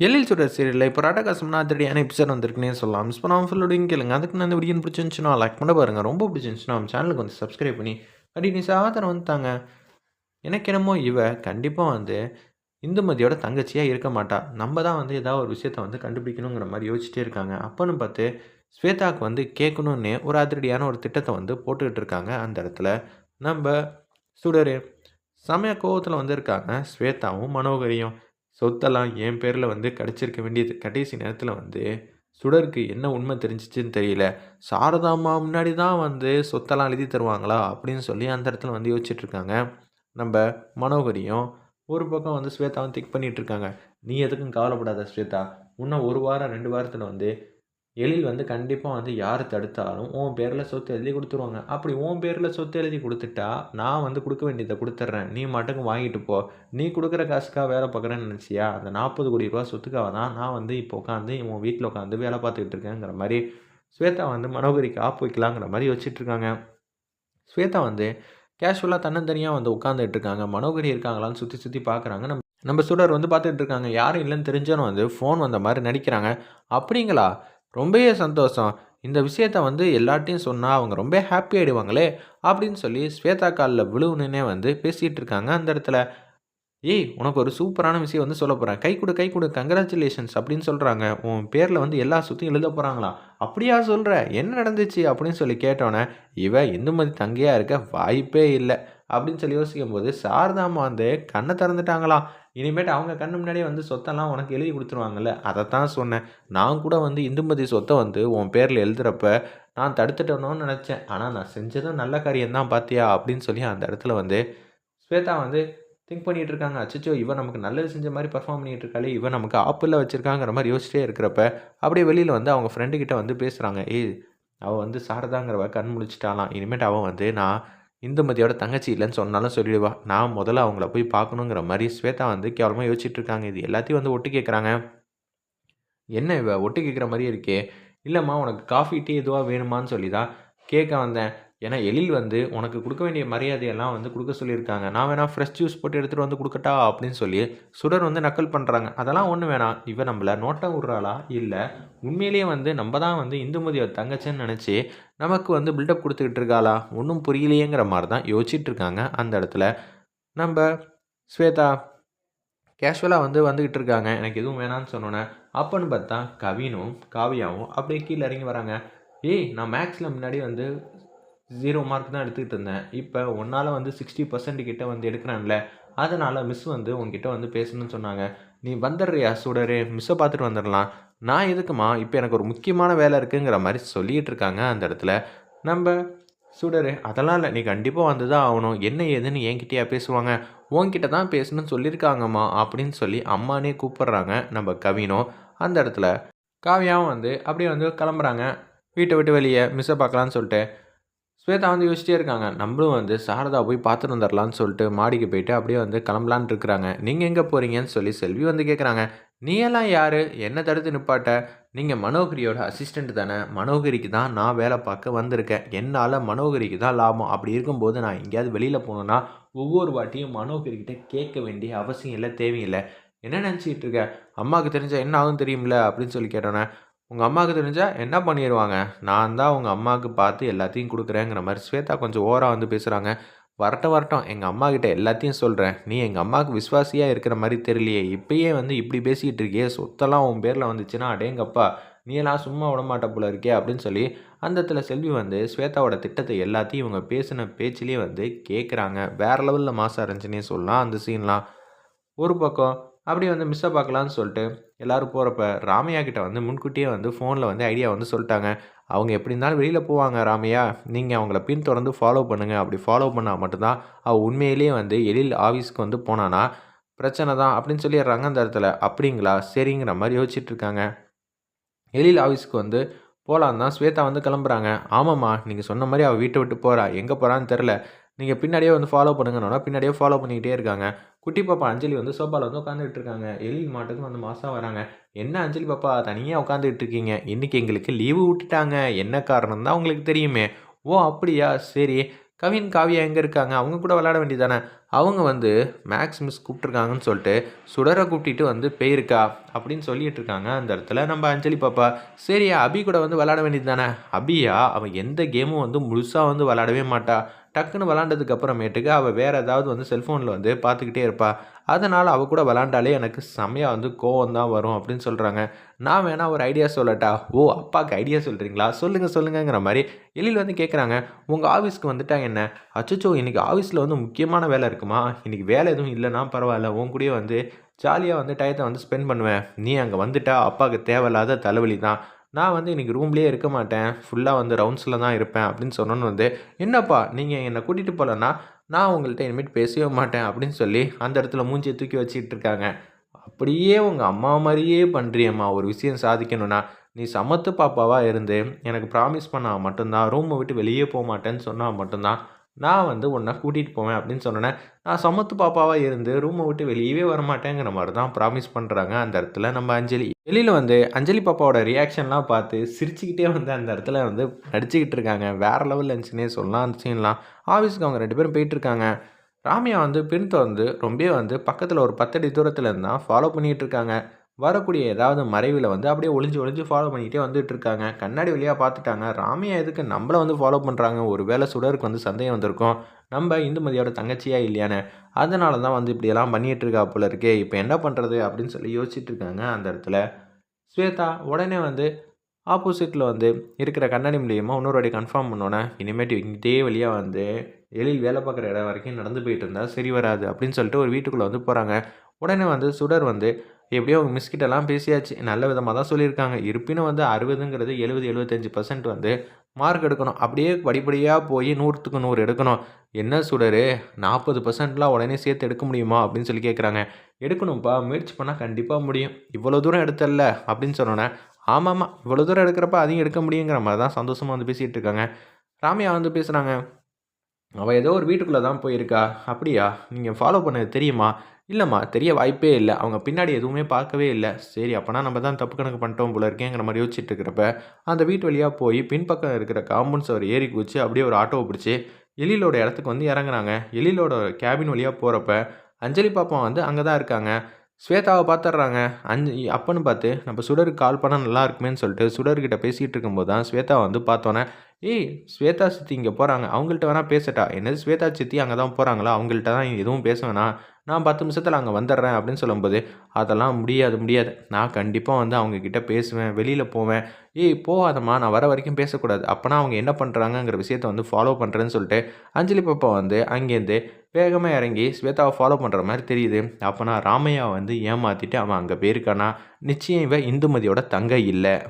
எல்லில் சுடர் சீரியலில் இப்போ ராட்டகாசம்னா அதிரடியான எபிசோட் வந்திருக்குன்னே சொல்லலாம். மிஸ் பண்ணாமல் ஃபுல்லோடையும் கேளுங்க. அதுக்கு நான் இந்த வீடியோ பிடிச்சிருந்துச்சுன்னா லைக் பண்ண பாருங்கள் ரொம்ப பிடிச்சிருந்துச்சுன்னா நம்ம சேனலுக்கு வந்து சப்ஸ்கிரைப் பண்ணி கண்டினியூஸ் ஆதரவு வந்துட்டாங்க எனக்கு என்னமோ இவ கண்டிப்பாக வந்து இந்துமதியோட தங்கச்சியாக இருக்க மாட்டா. நம்ம தான் வந்து ஏதாவது ஒரு விஷயத்த வந்து கண்டுபிடிக்கணுங்கிற மாதிரி யோசிச்சிட்டே இருக்காங்க. அப்போன்னு பார்த்து ஸ்வேதாவுக்கு வந்து கேட்கணுன்னே ஒரு அதிரடியான ஒரு திட்டத்தை வந்து போட்டுக்கிட்டு இருக்காங்க அந்த இடத்துல. நம்ம சுடரு செமைய கோவத்தில் வந்து இருக்காங்க ஸ்வேதாவும் மனோகரியும். சொத்தெல்லாம் என் பேரில் வந்து கிடச்சிருக்க வேண்டியது. கடைசி நேரத்தில் வந்து சுடருக்கு என்ன உண்மை தெரிஞ்சிச்சுன்னு தெரியல. சாரதாம்மா முன்னாடி தான் வந்து சொத்தெல்லாம் எழுதி தருவாங்களா? அப்படின்னு சொல்லி அந்த இடத்துல வந்து யோசிச்சுட்ருக்காங்க நம்ம மனோகரியும் ஒரு பக்கம் வந்து ஸ்வேதாவும் திக் பண்ணிகிட்ருக்காங்க நீ எதுக்கும் கவலைப்படாத ஸ்வேதா. இன்னும் ஒரு வாரம் ரெண்டு வாரத்தில் வந்து எழில் வந்து கண்டிப்பாக வந்து யார் தடுத்தாலும் உன் பேரில் சொத்து எழுதி கொடுத்துருவாங்க. அப்படி உன் பேரில் சொத்து எழுதி கொடுத்துட்டா நான் வந்து கொடுக்க வேண்டியதை கொடுத்துட்றேன். நீ மட்டும் வாங்கிட்டு போ. நீ கொடுக்குற காசுக்காக வேலை பார்க்குறேன்னு நினச்சியா? அந்த நாற்பது கோடி ரூபா சொத்துக்காக தான் நான் வந்து இப்போ உட்காந்து உன் வீட்டில் உட்காந்து வேலை பார்த்துக்கிட்டு இருக்கேங்கிற மாதிரி ஸ்வேதா வந்து மனோகரிக்கு ஆப் வைக்கலாங்கிற மாதிரி வச்சுட்டு இருக்காங்க ஸ்வேதா வந்து கேஷுவலாக தன்னந்தனியாக வந்து உட்காந்துட்டு இருக்காங்க. மனோகரி இருக்காங்களான்னு சுற்றி சுற்றி பார்க்குறாங்க நம்ம நம்ம சுடர் வந்து பார்த்துட்டு இருக்காங்க. யாரும் இல்லைன்னு தெரிஞ்சாலும் வந்து ஃபோன் வந்த மாதிரி நடிக்கிறாங்க. அப்படிங்களா? ரொம்பவே சந்தோஷம். இந்த விஷயத்த வந்து எல்லார்ட்டையும் சொன்னால் அவங்க ரொம்ப ஹாப்பி ஆகிடுவாங்களே அப்படின்னு சொல்லி ஸ்வேதா காலில் விழுவுனுன்னே வந்து பேசிகிட்டு இருக்காங்க அந்த இடத்துல. ஏய் உனக்கு ஒரு சூப்பரான விஷயம் வந்து சொல்ல போகிறேன் கை கொடு கை கொடு கங்க்ராச்சுலேஷன்ஸ் அப்படின்னு சொல்கிறாங்க உன் பேரில் வந்து எல்லா சுற்றியும் எழுத போகிறாங்களா அப்படியா சொல்கிற என்ன நடந்துச்சு? அப்படின்னு சொல்லி கேட்டோன்னே இவ இந்துமதி தங்கையாக இருக்க வாய்ப்பே இல்லை அப்படின்னு சொல்லி யோசிக்கும் போது சாரதாமா வந்து கண்ணை திறந்துட்டாங்களாம். இனிமேட்டு அவங்க கண்ணு முன்னாடியே வந்து சொத்தெல்லாம் உனக்கு எழுதி கொடுத்துருவாங்கல்ல அதை தான் சொன்னேன். நான் கூட வந்து இந்துமதி சொத்தை வந்து உன் பேரில் எழுதுறப்ப நான் தடுத்துட்டணும்னு நினச்சேன். ஆனால் நான் செஞ்சதும் நல்ல காரியம்தான் பார்த்தியா அப்படின்னு சொல்லி அந்த இடத்துல வந்து ஸ்வேதா வந்து திங்க் பண்ணிகிட்டு இருக்காங்க. அச்சோ இவன் நமக்கு நல்லது செஞ்ச மாதிரி பர்ஃபார்ம் பண்ணிகிட்டு இருக்காளே இவன் நமக்கு ஆப்பிளில் வச்சுருக்காங்கிற மாதிரி யோசிச்சிட்டே இருக்கிறப்ப அப்படியே வெளியில் வந்து அவங்க ஃப்ரெண்டுக்கிட்ட வந்து பேசுகிறாங்க ஏய் அவள் வந்து சாரதாங்கிறவ கண் முழிச்சிட்டாலாம் இனிமேட்டு அவன் வந்து நான் இந்துமதியோட தங்கச்சி இல்லைன்னு சொன்னாலும் சொல்லிடுவா. நான் முதல்ல அவங்கள போய் பார்க்கணுங்கிற மாதிரி ஸ்வேதா வந்து கேவலமாக யோசிச்சுட்டு இருக்காங்க இது எல்லாத்தையும் வந்து ஒட்டு கேட்குறாங்க என்ன இவ? ஒட்டு கேட்குற மாதிரியே இருக்கே. இல்லைம்மா உனக்கு காஃபி டீ எதுவாக வேணுமான்னு சொல்லி தான் கேட்க வந்தேன். ஏன்னா எழில் வந்து உனக்கு கொடுக்க வேண்டிய மரியாதையெல்லாம் வந்து கொடுக்க சொல்லியிருக்காங்க. நான் வேணால் ஃப்ரெஷ் ஜூஸ் போட்டு எடுத்துகிட்டு வந்து கொடுக்கட்டா? அப்படின்னு சொல்லி சுடர் வந்து நக்கல் பண்ணுறாங்க அதெல்லாம் ஒன்றும் வேணாம். இவன் நம்மளை நோட்டம் விட்றாளா? இல்லை. உண்மையிலேயே வந்து நம்ம தான் வந்து இந்துமதியோட தங்கச்சின்னு நினச்சி நமக்கு வந்து பில்டப் கொடுத்துக்கிட்டு இருக்காளா? ஒன்றும் புரியலையேங்கிற மாதிரி தான் யோசிச்சுட்டு இருக்காங்க. அந்த இடத்துல நம்ம ஸ்வேதா கேஷுவலாக வந்து வந்துக்கிட்டு இருக்காங்க. எனக்கு எதுவும் வேணான்னு சொன்னோன்னே அப்போன்னு பார்த்தா கவினும் காவியாவும் அப்படியே கீழே இறங்கி வராங்க. ஏய் நான் மேக்ஸில் முன்னாடி வந்து ஜீரோ மார்க் தான் எடுத்துக்கிட்டு இருந்தேன். இப்போ உன்னால் வந்து சிக்ஸ்டி பர்சன்ட் கிட்ட வந்து எடுக்கிறேன்ல அதனால் மிஸ் வந்து உங்ககிட்ட வந்து பேசணும்னு சொன்னாங்க. நீ வந்துடுறியா சுடரே? மிஸ்ஸை பார்த்துட்டு வந்துடலாம். நான் எதுக்குமா? இப்போ எனக்கு ஒரு முக்கியமான வேலை இருக்குங்கிற மாதிரி சொல்லிகிட்டு இருக்காங்க அந்த இடத்துல. நம்ம சுடரு அதெல்லாம் இல்லை. நீ கண்டிப்பாக வந்து தான் ஆகணும். என்ன ஏதுன்னு என்கிட்டயா பேசுவாங்க. உன்கிட்ட தான் பேசணும்னு சொல்லியிருக்காங்கம்மா அப்படின்னு சொல்லி அம்மானே கூப்பிட்றாங்க நம்ம கவினும் அந்த இடத்துல காவியாவும் வந்து அப்படியே வந்து கிளம்புறாங்க. வீட்டை விட்டு வெளியே மிஸ்ஸை பார்க்கலான்னு சொல்லிட்டு. ஸ்வேதா வந்து யோசிச்சிட்டே இருக்காங்க. நம்மளும் வந்து சாரதா போய் பார்த்துட்டு வந்துடலான்னு சொல்லிட்டு மாடிக்கு போயிட்டு அப்படியே வந்து கிளம்பலான் இருக்கிறாங்க. நீங்கள் எங்கே போகிறீங்கன்னு சொல்லி செல்வி வந்து கேட்குறாங்க நீ எல்லாம் யார்? என்ன தடுத்து நிப்பாட்ட? நீங்கள் மனோகரியோட அசிஸ்டண்ட் தானே. மனோகரிக்கு தான் நான் வேலை பார்க்க வந்திருக்கேன். என்னால் மனோகரிக்கு தான் லாபம். அப்படி இருக்கும்போது நான் எங்கேயாவது வெளியில் போகணுன்னா ஒவ்வொரு வாட்டியும் மனோகரிக்கிட்ட கேட்க வேண்டிய அவசியம் இல்லை தேவையில்லை. என்ன நினச்சிக்கிட்டு இருக்க? அம்மாவுக்கு தெரிஞ்சால் என்ன ஆகும் தெரியும்ல? அப்படின்னு சொல்லி கேட்டோன்னே உங்கள் அம்மாவுக்கு தெரிஞ்சால் என்ன பண்ணிடுவாங்க நான் தான் உங்கள் அம்மாவுக்கு பார்த்து எல்லாத்தையும் கொடுக்குறேங்கிற மாதிரி ஸ்வேதா கொஞ்சம் ஓராக வந்து பேசுகிறாங்க வரட்டும் வரட்டும். எங்கள் அம்மா கிட்ட எல்லாத்தையும் சொல்கிறேன் நீ எங்கள் அம்மாவுக்கு விஸ்வாசியாக இருக்கிற மாதிரி தெரியலையே. இப்பயே வந்து இப்படி பேசிக்கிட்டு இருக்கியே. சொத்தெல்லாம் உன் பேரில் வந்துச்சுன்னா அடேங்கப்பா நீ எல்லாம் சும்மா விடமாட்ட போல இருக்கே அப்படின்னு சொல்லி அந்த இடத்துல செல்வி வந்து ஸ்வேதாவோட திட்டத்தை எல்லாத்தையும் இவங்க பேசின பேச்சிலே வந்து கேட்குறாங்க வேறு லெவலில் மாசம் இருந்துச்சுன்னே சொல்லலாம் அந்த சீன்லாம் ஒரு பக்கம் அப்படியே வந்து மிஸ்ஸை பார்க்கலான்னு சொல்லிட்டு எல்லோரும் போகிறப்ப ராமையா கிட்ட வந்து முன்கூட்டியே வந்து ஃபோனில் வந்து ஐடியா வந்து சொல்லிட்டாங்க. அவங்க எப்படி இருந்தாலும் வெளியில் போவாங்க ராமையா. நீங்கள் அவங்கள பின்தொடர்ந்து ஃபாலோ பண்ணுங்கள் அப்படி ஃபாலோ பண்ணால் மட்டும்தான் அவள் உண்மையிலேயே வந்து எழில் ஆஃபீஸ்க்கு வந்து போனானா? பிரச்சனை தான் அப்படின்னு சொல்லிடுறாங்க அந்த இடத்துல. அப்படிங்களா? சரிங்கிற மாதிரி யோசிச்சுட்டு இருக்காங்க. எழில் ஆஃபீஸ்க்கு வந்து போகலான் தான் ஸ்வேதா வந்து கிளம்புறாங்க. ஆமாம்மா நீங்கள் சொன்ன மாதிரி அவள் வீட்டை விட்டு போகிறா எங்கே போகிறான்னு தெரில நீங்கள் பின்னாடியே வந்து ஃபாலோ பண்ணுங்கன்னா பின்னாடியே ஃபாலோ பண்ணிக்கிட்டே இருக்காங்க. குட்டி பாப்பா அஞ்சலி வந்து சோபாவில் வந்து உட்காந்துட்டு இருக்காங்க. எலி மாட்டுக்கும் வந்து மாதம் வராங்க. என்ன அஞ்சலி பாப்பா? தனியாக உட்காந்துட்டு இருக்கீங்க. இன்றைக்கி எங்களுக்கு லீவு விட்டுட்டாங்க. என்ன காரணம் தான் உங்களுக்கு தெரியுமே? ஓ அப்படியா? சரி. கவின் காவியா எங்கே இருக்காங்க? அவங்க கூட விளையாட வேண்டியதானே அவங்க வந்து மேக்ஸ் மிஸ் கூப்பிட்ருக்காங்கன்னு சொல்லிட்டு சுடரை கூட்டிகிட்டு வந்து போயிருக்கா? அப்படின்னு சொல்லிட்டு இருக்காங்க அந்த இடத்துல நம்ம அஞ்சலி பாப்பா. சரி அபி கூட வந்து விளாட வேண்டியது தானே அபியா அவன் எந்த கேமும் வந்து முழுசாக வந்து விளாடவே மாட்டா. டக்குன்னு விளாண்டதுக்கு அப்புறமேட்டுக்கு அவள் வேறு ஏதாவது வந்து செல்ஃபோனில் வந்து பார்த்துக்கிட்டே இருப்பாள் அதனால் அவள் கூட விளாண்டாலே எனக்கு செம்மையாக வந்து கோவம் தான் வரும் அப்படின்னு சொல்கிறாங்க நான் வேணால் ஒரு ஐடியா சொல்லட்டா? ஓ அப்பாவுக்கு ஐடியா சொல்கிறீங்களா சொல்லுங்கள் சொல்லுங்கங்கிற மாதிரி எழில் வந்து கேட்குறாங்க உங்கள் ஆஃபீஸ்க்கு வந்துட்டா என்ன? அச்சச்சோ இன்றைக்கி ஆஃபீஸில் வந்து முக்கியமான வேலை இருக்குமா? இன்றைக்கி வேலை எதுவும் இல்லைன்னா பரவாயில்ல உன் கூடயே வந்து ஜாலியாக வந்து டயத்தை வந்து ஸ்பெண்ட் பண்ணுவேன். நீ அங்கே வந்துட்டா அப்பாவுக்கு தேவையில்லாத தலைவலி தான். நான் வந்து இன்றைக்கி ரூம்லேயே இருக்க மாட்டேன். ஃபுல்லாக வந்து ரவுண்ட்ஸில் தான் இருப்பேன் அப்படின்னு சொன்னோன்னு வந்து என்னப்பா நீங்கள் என்னை கூட்டிகிட்டு போகலன்னா நான் உங்கள்கிட்ட இனிமேட் பேசவே மாட்டேன் அப்படின்னு சொல்லி அந்த இடத்துல மூஞ்சியை தூக்கி வச்சுக்கிட்டு இருக்காங்க. அப்படியே உங்கள் அம்மா மாதிரியே பண்ணுறியம்மா ஒரு விஷயம் சாதிக்கணும்னா. நீ சமத்து பாப்பாவாக இருந்து எனக்கு ப்ராமிஸ் பண்ணால் மட்டும்தான் ரூமை விட்டு வெளியே போக மாட்டேன்னு சொன்னால் மட்டும்தான் நான் வந்து உன்னை கூட்டிகிட்டு போவேன் அப்படின்னு சொன்னேன். நான் சமத்து பாப்பாவாக இருந்து ரூமை விட்டு வெளியவே வரமாட்டேங்கிற மாதிரி தான் ப்ராமிஸ் பண்ணுறாங்க அந்த இடத்துல நம்ம அஞ்சலி. வெளியில் வந்து அஞ்சலி பாப்பாவோட ரியாக்ஷன்லாம் பார்த்து சிரிச்சுக்கிட்டே வந்து அந்த இடத்துல வந்து நடிச்சுக்கிட்டு இருக்காங்க. வேறு லெவலில் இருந்துச்சுன்னே சொல்லலாம். அந்த சீன்லாம் ஆஃபீஸ்க்கு அவங்க ரெண்டு பேரும் போயிட்டுருக்காங்க ராமியா வந்து பின் வந்து ரொம்ப வந்து பக்கத்தில் ஒரு பத்தடி தூரத்தில் இருந்தால் ஃபாலோ பண்ணிகிட்டு இருக்காங்க. வரக்கூடிய ஏதாவது மறைவில் வந்து அப்படியே ஒளிஞ்சு ஒளிஞ்சு ஃபாலோ பண்ணிக்கிட்டே வந்துட்டு இருக்காங்க கண்ணாடி வழியாக பார்த்துட்டாங்க. ராமியா எதுக்கு நம்மளை வந்து ஃபாலோ பண்ணுறாங்க ஒரு வேளை சுடருக்கு வந்து சந்தேகம் வந்திருக்கும். நம்ம இந்துமதியோட தங்கச்சியா இல்லையானே அதனால தான் வந்து இப்படியெல்லாம் பண்ணிகிட்டு இருக்கா போல இருக்கே. இப்போ என்ன பண்ணுறது அப்படின்னு சொல்லி யோசிச்சுட்டு இருக்காங்க அந்த இடத்துல. ஸ்வேதா உடனே வந்து ஆப்போசிட்டில் வந்து இருக்கிற கண்ணாடி மூலியமாக இன்னொரு வாட்டி கன்ஃபார்ம் பண்ணோன்னே இனிமேட்டு இதே வழியாக வந்து எழில் வேலை பார்க்குற இடம் வரைக்கும் நடந்து போயிட்டு இருந்தால் சரி வராது அப்படின்னு சொல்லிட்டு ஒரு வீட்டுக்குள்ளே வந்து போகிறாங்க உடனே வந்து சுடர் வந்து எப்படியோ அவங்க மிஸ்கிட்டெல்லாம் பேசியாச்சு. நல்ல விதமாக தான் சொல்லியிருக்காங்க. இருப்பினும் வந்து அறுபதுங்கிறது எழுபது எழுபத்தஞ்சு பர்சன்ட் வந்து மார்க் எடுக்கணும். அப்படியே படிப்படியாக போய் நூற்றுக்கு நூறு எடுக்கணும். என்ன சுடரு நாற்பது பர்சன்ட்லாம் உடனே சேர்த்து எடுக்க முடியுமா? அப்படின்னு சொல்லி கேட்குறாங்க எடுக்கணும்ப்பா முயற்சி பண்ணால் கண்டிப்பாக முடியும். இவ்வளோ தூரம் எடுத்தல அப்படின்னு சொன்னோன்னே ஆமாம்மா இவ்வளோ தூரம் எடுக்கிறப்ப அதையும் எடுக்க முடியுங்கிற மாதிரி தான் சந்தோஷமாக வந்து பேசிகிட்டு இருக்காங்க. ராமியா வந்து பேசுகிறாங்க அவள் ஏதோ ஒரு வீட்டுக்குள்ளே தான் போயிருக்கா. அப்படியா? நீங்கள் ஃபாலோ பண்ணது தெரியுமா? இல்லைம்மா தெரிய வாய்ப்பே இல்லை. அவங்க பின்னாடி எதுவுமே பார்க்கவே இல்லை. சரி அப்போனா நம்ம தான் தப்பு கணக்கு பண்ணிட்டோம் போல இருக்கேங்கிற மாதிரி யோசிச்சுட்டு இருக்கிறப்ப அந்த வீட்டு வழியாக போய் பின்பக்கம் இருக்கிற காம்பவுண்ட்ஸ் அவர் ஏறி குச்சி அப்படியே ஒரு ஆட்டோவை பிடிச்சி எழிலோட இடத்துக்கு வந்து இறங்குறாங்க எழிலோட கேபின் வழியாக போகிறப்ப அஞ்சலி பாப்பா வந்து அங்கே தான் இருக்காங்க. ஸ்வேதாவை பார்த்துட்றாங்க. அஞ்சு அப்பன்னு பார்த்து நம்ம சுடருக்கு கால் பண்ணால் நல்லா இருக்குமேன்னு சொல்லிட்டு சுடர்கிட்ட பேசிகிட்டு இருக்கும்போது தான் ஸ்வேதா வந்து பார்த்தோன்னே ஏய் ஸ்வேதா சித்தி இங்கே போகிறாங்க அவங்கள்ட்ட வேணால் பேசட்டா. என்னது ஸ்வேதா சித்தி அங்கே தான் போகிறாங்களா அவங்கள்ட்ட தான் எதுவும் பேச வேணாம். நான் பத்து நிமிஷத்தில் அங்கே வந்துடுறேன் அப்படின்னு சொல்லும்போது அதெல்லாம் முடியாது முடியாது. நான் கண்டிப்பாக வந்து அவங்கக்கிட்ட பேசுவேன் வெளியில் போவேன். ஏய் போகாதம்மா. நான் வர வரைக்கும் பேசக்கூடாது. அப்போனா அவங்க என்ன பண்ணுறாங்கங்கிற விஷயத்த வந்து ஃபாலோ பண்ணுறேன்னு சொல்லிட்டு அஞ்சலி பாப்பா வந்து அங்கேருந்து வேகமாக இறங்கி ஸ்வேதாவை ஃபாலோ பண்ணுற மாதிரி தெரியுது. அப்போனா ராமையா வந்து ஏமாற்றிட்டு அவன் அங்கே போயிருக்கானா? நிச்சயம் இவன் இந்துமதியோட தங்க இல்லை.